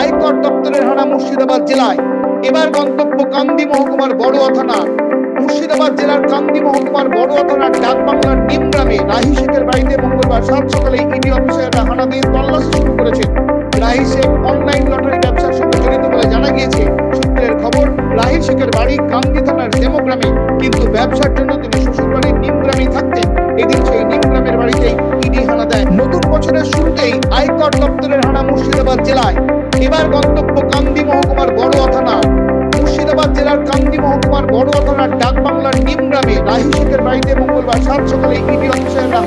আয়কর দপ্তরের হানা মুর্শিদাবাদ জেলায়। এবার গন্তব্য কান্দি মহকুমার বড়ুয়া থানা। মুর্শিদাবাদ জেলার কান্দি মহকুমার বড়ুয়া থানার ডাকবাংলার নিম গ্রামে রাহি শেখের বাড়িতে মঙ্গলবার সাত সকালে ইডি অফিসাররা হানা দিয়ে তল্লাশি শুরু করেছেন রাহি শেখ অনলাইন লটারি ব্যবসার সঙ্গে জড়িত বলে জানা গিয়েছে। সূত্রের খবর, রাহি শেখের বাড়ি কান্দি থানার ডেমোগ্রামে কিন্তু ব্যবসার জন্য তিনি শ্বশুরবাড়ির নিম গ্রামেই থাকতেন। এদিন সেই বছরের শুরুতেই আয়কর দপ্তরের হানা মুর্শিদাবাদ জেলায় এবার গন্তব্য কান্দি মহকুমার বড় থানা। মুর্শিদাবাদ জেলার কান্দি মহকুমার বড়ুয়া থানার ডাকবাংলার নিম গ্রামে রাহি শেখের বাড়িতে মঙ্গলবার সাত সকালে ইডি অফিসাররা